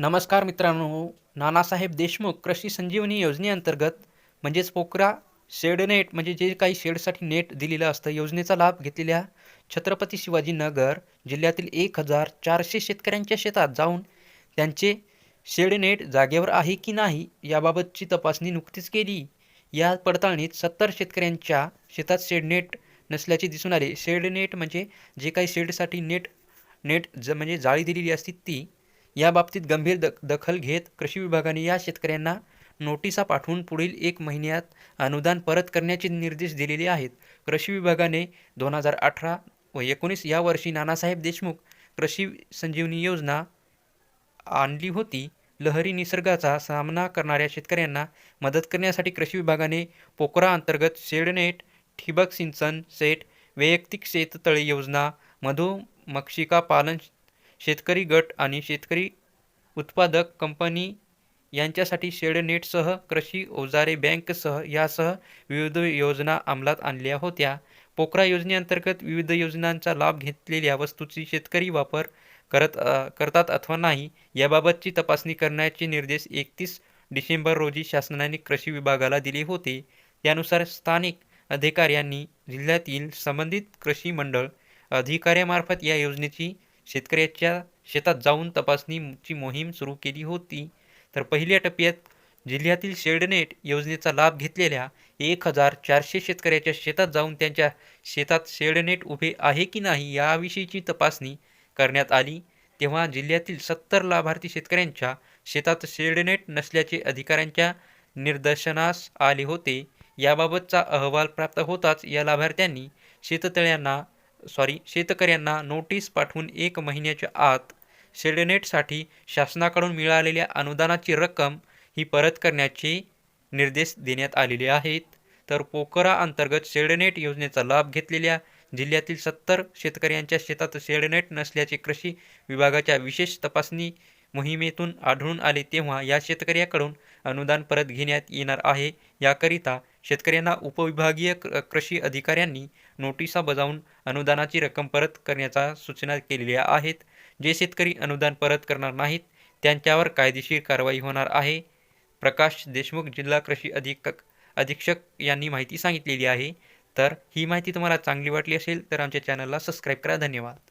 नमस्कार मित्रांनो नानासाहेब देशमुख कृषी संजीवनी योजनेअंतर्गत म्हणजेच पोकरा शेडनेट म्हणजे जे काही शेडसाठी नेट दिलेलं असतं योजनेचा लाभ घेतलेल्या छत्रपती शिवाजीनगर जिल्ह्यातील एक हजार चारशे शेतकऱ्यांच्या शेतात जाऊन त्यांचे शेडनेट जागेवर आहे की नाही याबाबतची तपासणी नुकतीच केली. या पडताळणीत सत्तर शेतकऱ्यांच्या शेतात शेडनेट नसल्याचे दिसून आले. शेडनेट म्हणजे जे काही शेडसाठी नेट नेट ज म्हणजे जाळी दिलेली असती ती या बाबतीत गंभीर द दखल घेत कृषी विभागाने या शेतकऱ्यांना नोटिसा पाठवून पुढील एक महिन्यात अनुदान परत करण्याचे निर्देश दिलेले आहेत. कृषी विभागाने दोन हजार अठरा व एकोणीस या वर्षी नानासाहेब देशमुख कृषी संजीवनी योजना आणली होती. लहरी निसर्गाचा सामना करणाऱ्या शेतकऱ्यांना मदत करण्यासाठी कृषी विभागाने पोकरा अंतर्गत शेडनेट ठिबक सिंचन सेट वैयक्तिक शेततळे योजना मधुमक्षिका पालन शेतकरी गट आणि शेतकरी उत्पादक कंपनी यांच्यासाठी शेडनेटसह कृषी अवजारे बँकसह यासह विविध योजना अंमलात आणल्या होत्या. पोकरा योजनेअंतर्गत विविध योजनांचा लाभ घेतलेल्या वस्तूची शेतकरी वापर करत करतात अथवा नाही याबाबतची तपासणी करण्याचे निर्देश एकतीस डिसेंबर रोजी शासनाने कृषी विभागाला दिले होते. त्यानुसार स्थानिक अधिकाऱ्यांनी जिल्ह्यातील संबंधित कृषी मंडळ अधिकाऱ्यामार्फत या योजनेची शेतकऱ्याच्या शेतात जाऊन तपासणीची मोहीम सुरू केली होती. तर पहिल्या टप्प्यात जिल्ह्यातील शेडनेट योजनेचा लाभ घेतलेल्या एक हजार चारशे शेतकऱ्याच्या शेतात जाऊन त्यांच्या शेतात शेडनेट उभे आहे की नाही याविषयीची तपासणी करण्यात आली. तेव्हा जिल्ह्यातील सत्तर लाभार्थी शेतकऱ्यांच्या शेतात शेडनेट नसल्याचे अधिकाऱ्यांच्या निदर्शनास आले होते. याबाबतचा अहवाल प्राप्त होताच या लाभार्थ्यांनी शेततळ्यांना सॉरी शेतकऱ्यांना नोटीस पाठवून एक महिन्याच्या आत सेडनेटसाठी शासनाकडून मिळालेल्या अनुदानाची रक्कम ही परत करण्याचे निर्देश देण्यात आलेले आहेत. तर पोकरा अंतर्गत सेडनेट योजनेचा लाभ घेतलेल्या जिल्ह्यातील सत्तर शेतकऱ्यांच्या शेतात सेडनेट नसल्याचे कृषी विभागाच्या विशेष तपासणी मोहिमेतून आढळून आले तेव्हा या शेतकऱ्याकडून अनुदान परत घेण्यात येणार आहे. याकरिता शेतकऱ्यांना उपविभागीय क- कृषी अधिकाऱ्यांनी नोटिसा बजावून अनुदानाची रक्कम परत करण्याच्या सूचना केलेल्या आहेत. जे शेतकरी अनुदान परत करणार नाहीत त्यांच्यावर कायदेशीर कारवाई होणार आहे. प्रकाश देशमुख जिल्हा कृषी अधिक अधीक्षक यांनी माहिती सांगितलेली आहे. तर ही माहिती तुम्हाला चांगली वाटली असेल तर आमच्या चॅनलला सबस्क्राईब करा. धन्यवाद.